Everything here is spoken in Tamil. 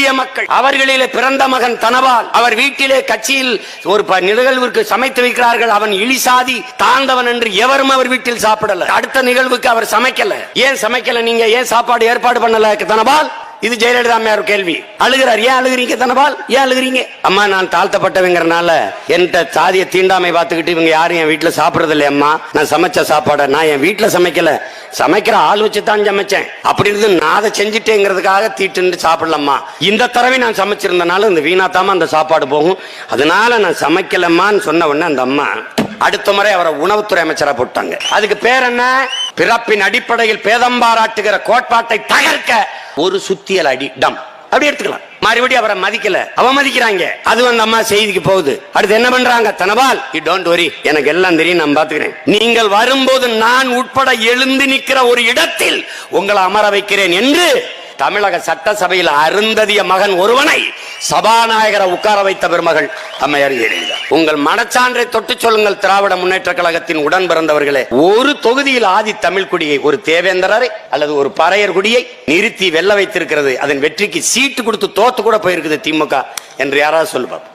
அருந்திய மக்கள். அவர்களிலே பிறந்த மகன் தனவால் அவர் வீட்டிலே கட்சியில் ஒரு ப- நிகழ்விற்கு சமைத்து வைக்கிறார்கள். அவன் இழிசாதி தாழ்ந்தவன் என்று எவரும் அவர் வீட்டில் சாப்பிடல. அடுத்த நிகழ்வுக்கு அவர் சமைக்கல. ஏன் சமைக்கல நீங்க? ஏன் சாப்பாடு ஏற்பாடு பண்ணல தனபால்? இது ஜெயலலிதா அம்மையார் கேள்வி. அழுகிறார். ஏன் அழுகிறீங்க? தனபால் ஏன் அழுகிறீங்க? அம்மா நான் தாழ்த்தப்பட்டவங்கிறனால என்கிட்ட சாதிய தீண்டாமை பார்த்துக்கிட்டு இவங்க யாரும் என் வீட்டில் சாப்பிட்றது இல்லையா அம்மா. நான் சமைச்ச சாப்பாடை நான் என் வீட்டில் சமைக்கல. சமைக்கிற ஆள் வச்சு தான் சமைச்சேன். அப்படி இருந்து நான் அதை செஞ்சுட்டேங்கிறதுக்காக தீட்டுன்னு சாப்பிடலம்மா. இந்த தடவை நான் சமைச்சிருந்தனால இந்த வீணாத்தாம அந்த சாப்பாடு போகும். அதனால நான் சமைக்கலம்மான்னு சொன்ன உடனே அந்த அம்மா அடுத்த முறை அவரை உணவுத்துறை அமைச்சராக போட்டாங்க. அதுக்கு பேர் என்ன? பிறப்பின் அடிப்படையில் பேதம் பாராட்டுகிற கோட்பாட்டை தகர்க்க ஒரு சுத்தியல் அடி டம். அப்படி எடுத்துக்கலாம். மறுபடியும் அவரை மதிக்கல. அவமதிக்கிறாங்க. அது வந்து அம்மா செய்திக்கு போகுது. அடுத்து என்ன பண்றாங்க? தனபால் யூ டோன்ட் வரி எனக்கு எல்லாம் தெரியும். நான் பாத்துக்கிறேன் நீங்கள் வரும்போது நான் உட்பட எழுந்து நிற்கிற ஒரு இடத்தில் உங்களை அமர வைக்கிறேன் என்று தமிழக சட்டசபையில் அருந்ததிய மகன் ஒருவனை சபாநாயகரை உட்கார வைத்த பெருமகள் அம்மையார் ஜெயலலிதா உங்கள் மனச்சான்றை தொட்டு சொல்லுங்கள் திராவிட முன்னேற்ற கழகத்தின் உடன் பிறந்தவர்களே. ஒரு தொகுதியில் ஆதி தமிழ் குடியை ஒரு தேவேந்திரரை அல்லது ஒரு பறையர் குடியை நிறுத்தி வெல்ல வைத்திருக்கிறது. அதன் வெற்றிக்கு சீட்டு கொடுத்து தோத்து கூட போயிருக்குது திமுக என்று யாராவது சொல்லுவார்.